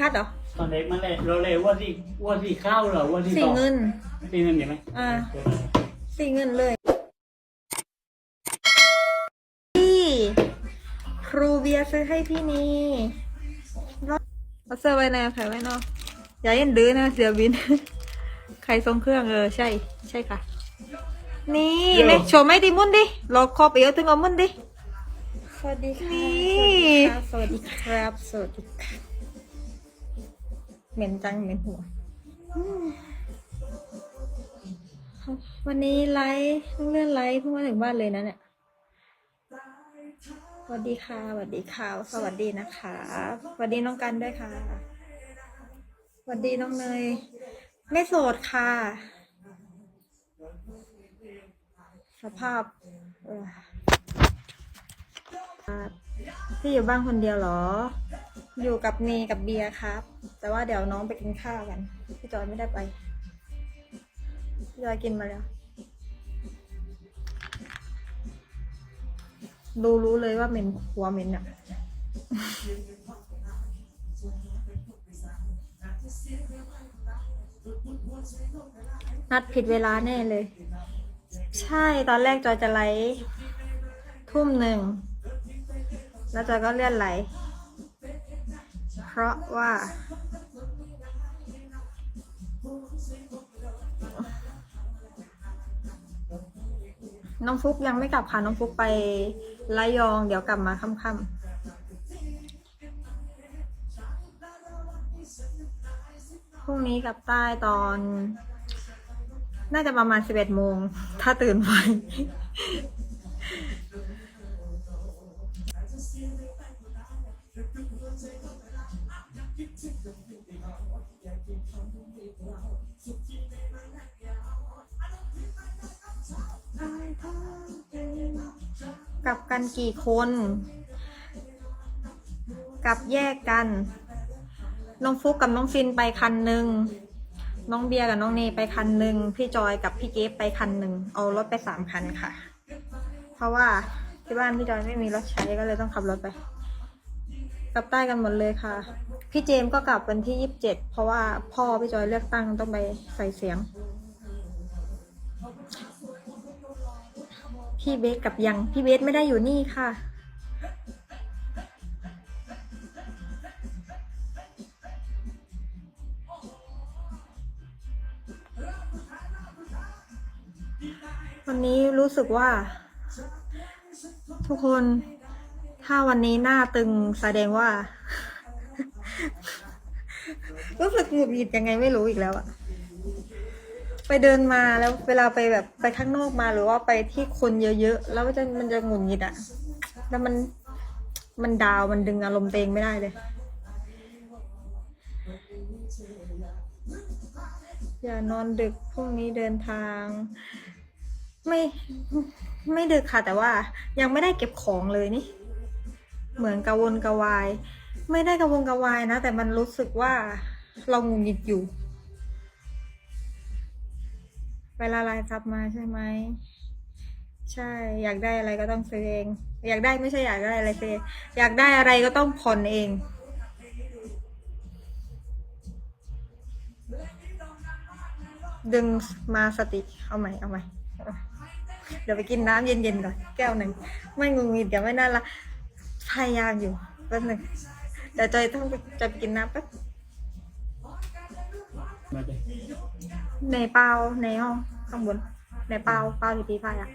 คัดเหรอตอนเด็กมันเลยเราเลยว่าที่ว่าที่ข้าวเหรอว่าที่สีต่อเงิน สีเงินใช่ไหมอ่าสีเงินเลยที่ครูเบียร์ซื้อให้พี่นีเอาเสื้อไว้ในแผลไว้เนาะอย่าเย็นดื้อนะเสียบิน ใครทรงเครื่องเออใช่ ใช่ค่ะ นี่เนี่ยโชว์ไม่ดีมุนดิรอคอไปเยอะถึงเอามุนดิ สวัสดีค่ะ นี่ สวัสดีครับ สวัสดีครับ เหม็นจังเหม็นหัว วันนี้ไลฟ์เพิ่งเลื่อนไลฟ์เพิ่งมาถึงบ้านเลยนะเนี่ยสวัสดีค่ะสวัสดีค่ะ สวัสดีนะคะสวัสดีน้องกันด้วยค่ะสวัสดีน้องเนย ไม่โสดค่ะ สภาพพี่อยู่บ้านคนเดียวเหรอ อยู่กับเนกับเบียร์ครับ แต่ว่าเดี๋ยวน้องไปกินข้าวกัน พี่จอยไม่ได้ไป พี่จอยกินมาแล้ว ดูรู้เลยว่าเหม็นหัวเหม็นอะนัดผิดเวลาแน่เลย ใช่ตอนแรกจอยจะไลฟ์ทุ่มหนึ่ง แล้วจอยก็เลื่อนไล เพราะว่า น้องฟุกยังไม่กลับค่ะ น้องฟุกไประยอง เดี๋ยวกลับมาค่ำๆพรุ่งนี้กลับใต้ตอน น่าจะประมาณสิบเอ็ดโมง ถ้าตื่นไว กลับกันกี่คน กลับแยกกัน น้องฟุกกับน้องฟินไปคันหนึ่ง น้องเบียร์กับน้องเนไปคันหนึ่ง พี่จอยกับพี่เกฟไปคันหนึ่ง เอารถไปสามคันค่ะ เพราะว่าที่บ้านพี่จอยไม่มีรถใช้ก็เลยต้องขับรถไป กลับใต้กันหมดเลยค่ะ พี่เจมส์ก็กลับวันที่ยี่สิบเจ็ดเพราะว่าพ่อพี่จอยเลือกตั้งต้องไปใส่เสียง พี่เบสกับยัง พี่เบสไม่ได้อยู่นี่ค่ะวันนี้รู้สึกว่า ทุกคน ถ้าวันนี้หน้าตึงแสดงว่า รู้สึกหงุดหงิดยังไงไม่รู้อีกแล้วอะไปเดินมาแล้วเวลาไปแบบไปข้างนอกมาหรือว่าไปที่คนเยอะๆแล้วมันจะมันจะหงุดหงิดอะแล้วมันมันดาวมันดึงอารมณ์เตวเองไม่ได้เลยอย่านอนดึกพรุ่งนี้เดินทาง ไม่ไม่ดึกค่ะ แต่ว่ายังไม่ได้เก็บของเลยนี่ เหมือนกระวนกระวาย ไม่ได้กระวนกระวายนะ แต่มันรู้สึกว่าเรางุดหงิดอยู่เวลาไลน์ซับมาใช่ไหมใช่ อยากได้อะไรก็ต้องซื้อเอง อยากได้ไม่ใช่อยากได้อะไรซื้อเองอยากได้อะไรก็ต้องผ่อนเองดึงมาสติ เอาใหม่ เอาใหม่ เดี๋ยวไปกินน้ำเย็นๆก่อน แก้วหนึ่ง ไม่งุนงิดเดี๋ยวไม่น่าละ พยายามอยู่แป๊บหนึ่งเดี๋ยวจอยต้องไปจะไปกินน้ำแป๊บมาเลยในเปล่าในห้องข้างบนในเปล่าเปล่าที่พี่พายอะ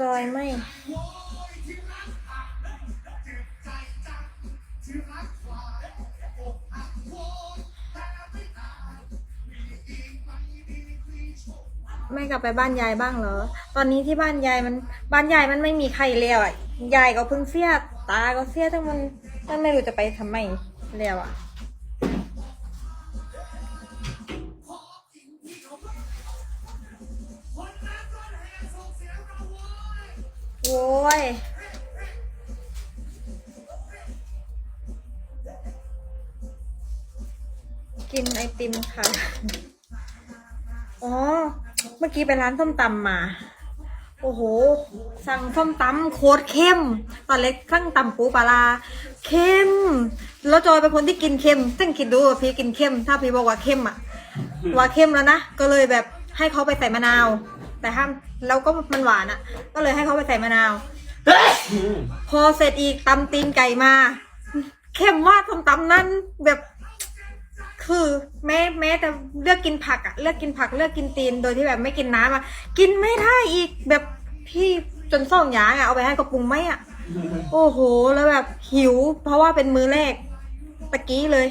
จอยไม่ไม่กลับไปบ้านยายบ้างเหรอ ตอนนี้ที่บ้านยายมัน บ้านยายมันไม่มีใครแล้วอะ ยายก็เพิ่งเสีย ตาก็เสียทั้งมัน มันไม่รู้จะไปทำไมแล้วอะ ย กินไอติมค่ะ อ๋อ เมื่อกี้ไปร้านส้มตำมา โอ้โห สั่งส้มตำโคตรเข้ม ตอนเล็กสั่งตำปูปลาลาเข้ม แล้วจอยเป็นคนที่กินเข้มซึ่งคิดดูว่าพี่กินเข้มถ้าพี่บอกว่าเข้มอะว่าเข้มแล้วนะ ก็เลยแบบให้เขาไปใส่มะนาว แต่ห้ามแล้วก็มันหวานอะก็เลยให้เขาไปใส่มะนาวอืมพอเสร็จอีกตำตีนไก่มาเข้มมากส้มตำนั้นแบบ คือแม้แม้แต่เลือกกินผักอะเลือกกินผักเลือกกินตีนโดยที่แบบไม่กินน้ำอะกินไม่ได้อีกแบบพี่จนส่องหยางอะเอาไปให้กระปรุงไหมอะโอ้โหแล้วแบบหิว เพราะว่าเป็นมื้อแรกตะกี้เลย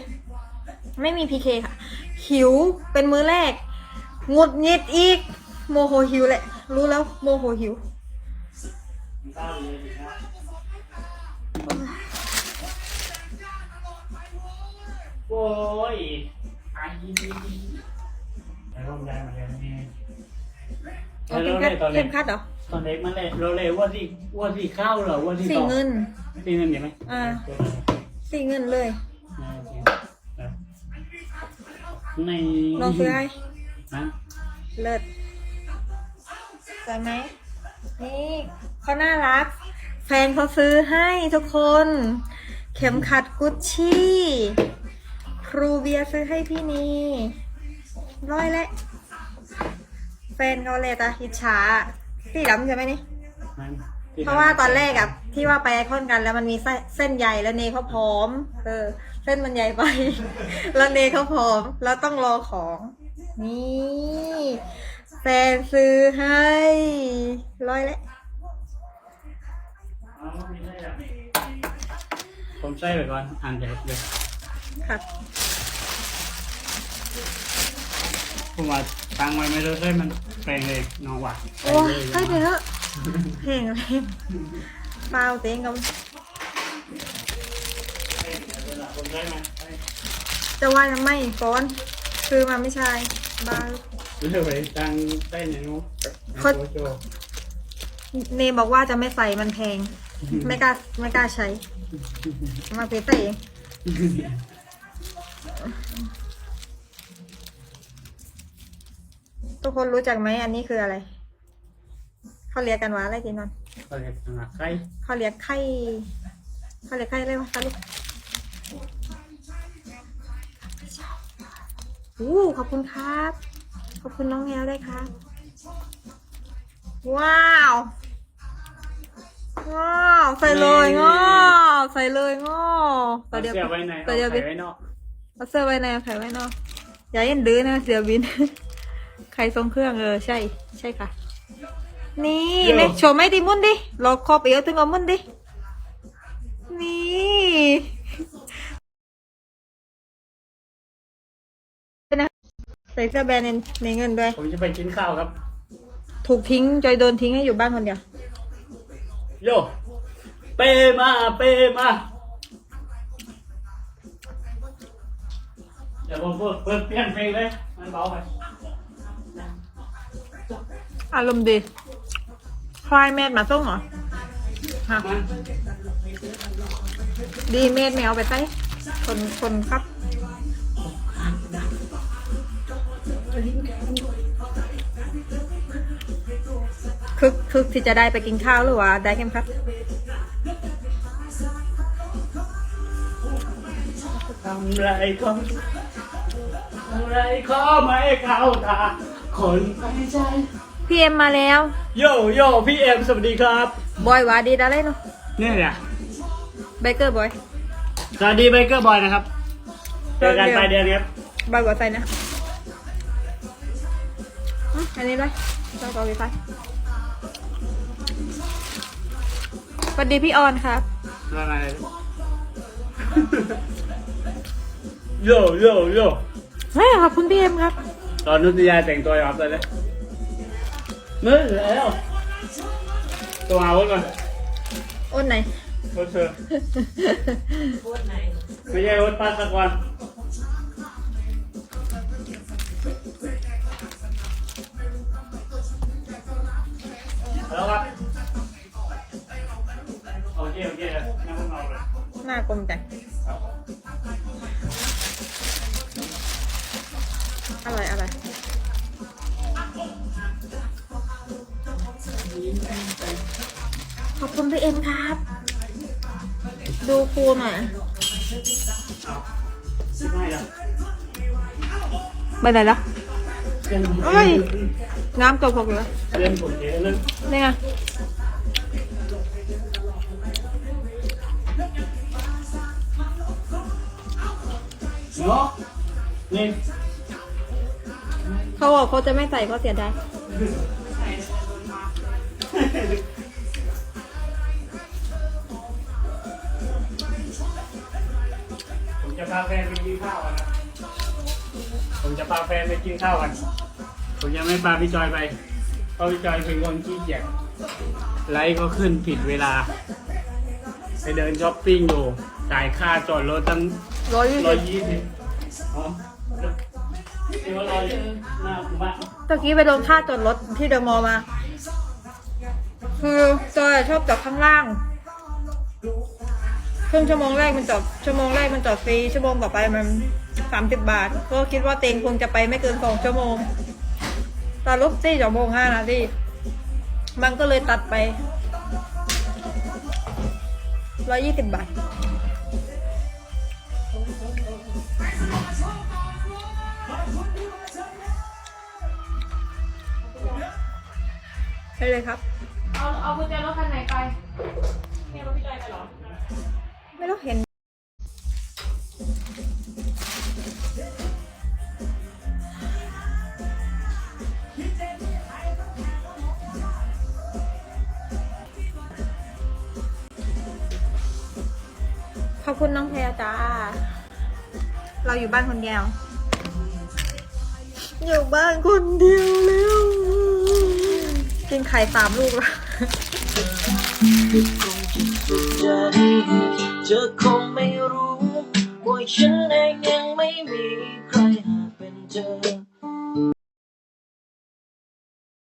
ไม่มีพีเคค่ะ หิวเป็นมื้อแรกหงุดหงิดอีก โมโหหิวแหละ รู้แล้วโมโหหิว โอ้ยไอ้แต่ร่มได้มาแล้วนี่เอาแล้วเข้มเราคัดเลยตอนเล็เข้กมคัดเหรอตอนเล็กมันเลยเราเลยว่าที่ว่าที่ข้าวเหรอว่าที่สีต่อเงิน สีเงินใช่ไหมอ่าสีเงินเลย ในลองซื้อให้นะเลิศส วยไหมนี่เขาน่ารัก แฟนเขาซื้อให้ทุกคน เข็มขัดกุชชี่ครูเบียร์ซื้อให้พี่นีร้อยและแฟนเขาเลยตาอิจฉาสีดำใช่ไหมนี่ เพราะว่าตอนแรกอะที่ว่าไปไอคอนกันแล้วมันมีเส้นเส้นใหญ่แล้วเนเขาพร้อม เออ เส้นมันใหญ่ไป แล้วเนเขาพร้อม แล้วต้องรอของ นี่ แฟนซื้อให้ร้อยแล้วผมใส่ไปก่อนอ่านใจเลยค่ะผมว่าตังไว้ไม่ได้ใช่มันแปลงเลยน้องหวานโอ้ยให้ไปเถอะเพลงอะไรเปล่าเต็งกับผมได้ไหมจะว่าทำไมก่อนซื้อมาไม่ใช่บ้า เลือกไปตังใต้ไหนนู้นเขาเนบอกว่าจะไม่ใส่มันแพง ไม่กล้าไม่กล้าใช้ มาเปใส่เองทุกคนรู้จักไหมอันนี้คืออะไร เขาเรียกกันว่าอะไรจีนนท์เขาเรียกตังหลักไข่เขาเรียกไข่เขาเรียกไข่อะไรวะสรุปอู้ขอบคุณครับ ขอบคุณน้องแมวด้วยครับว้าว ว้าว ใส่เลยง้อใส่เลยง้อเอาเสียไว้ในเอาแต่เดี๋ยวไข่บินไว้นอกเอาเสื้อไว้ในเอาไข่ไว้นอกอย่าเย็นดื้อนะเสียบินไข่ทรงเครื่องเออใช่ ใช่ค่ะ นี่เนี่ยโชว์ไม่ดีมุนดิรอคอเปียวถึงเอามุนดิ นี่เป็น ส่เสื้อแบรนด์เนมในเงินด้วย ผมจะไปกินข้าวครับ ถูกทิ้งจอยโดนทิ้งให้อยู่บ้านคนเดียว โยเปมาเปมาเดี๋ยวผมเปิดเปิดเปลี่ยนเพลงเลยมันเบาไปอารมณ์ดีคลายเมดมาส่งเหรอฮะมัน ดีเมดไม่เอาไปใส่คนคนครับ คึกคึกที่จะได้ไปกินข้าวหรือว่าได้เข้มครับทำไรก็ทำไรก็ไม่เข้าตาคนไม่ใจพี่เอ็มมาแล้ว โยโย่พี่เอ็มสวัสดีครับ บอยหวาดีดอะไรเนาะเนี่ยเนี่ยเบเกอร์บอย สวัสดีไบเกอร์บอยนะครับเจอกันปลายเดือนครับบอยกว่าใส่นะอืมอันนี้เลยเราก็ไปไป วัสดีพี่ออนครับมาไหนโยโยโยเฮ้ยขอบคุณพี่เอ็มครับ ตอนนุติยาแต่งตัวอย่างไรเลยเมื่อแล้วตัวเอาไว้ก่อนอ้นไหนโอ้เธอไม่ใช่โอ๊ตปัสสักวันแล้วครับ ผมเอาเลยหน้ากลมจังร่อยอร่อยขอบคุณพี่เอ็มครับ ดูครูหน่อยเอาสิบให้แล้วไปไหนละเพื่อนผมเอ้ยน้ำตัวพกเหรอเพื่อนผมเทนึงนี่ไง เนาะนี่เขาบอกเขาจะไม่ใส่เขาเสียดายผมจะพาแฟนไปกินข้าวกันนะ ผมจะพาแฟนไปกินข้าวกัน ผมยังไม่พาพี่จอยไป เพราะพี่จอยเป็นคนขี้เกียจ ไลฟ์ก็ขึ้นผิดเวลา ไปเดินช้อปปิ้งอยู่จ่ายค่าจอดรถตั้ง ร้อยยี่ร้อยสิบยี่สิบอ๋อนี่ว่ารออยู่หน้าหมู่บ้านตะกี้ไปลงค่าจอดรถที่เดอะมอลล์มา คือจอยชอบจอดข้างล่างครึ่งชั่วโมงแรกมันจอดชั่วโมงแรกมันจอดฟรีชั่วโมงต่อไปมันสามสิบบาท ก็คิดว่าเต็งคงจะไปไม่เกินสองชั่วโมงตอนรถสี่ชั่วโมงห้านาทีมันก็เลยตัดไปร้อยยี่สิบบาท ไปเลยครับ เอาเอากุญแจรถคันไหนไปเนี่ยรถพี่จอยไปเหรอ ไม่ต้องเห็น ขอบคุณน้องแพรจ้า เราอยู่บ้านคนเดียว อยู่บ้านคนเดียวแล้ว กินไข่สามลูกแล้วเธอคงไม่รู้ว่าฉันเองยังไม่มีใครหากเป็นเธอ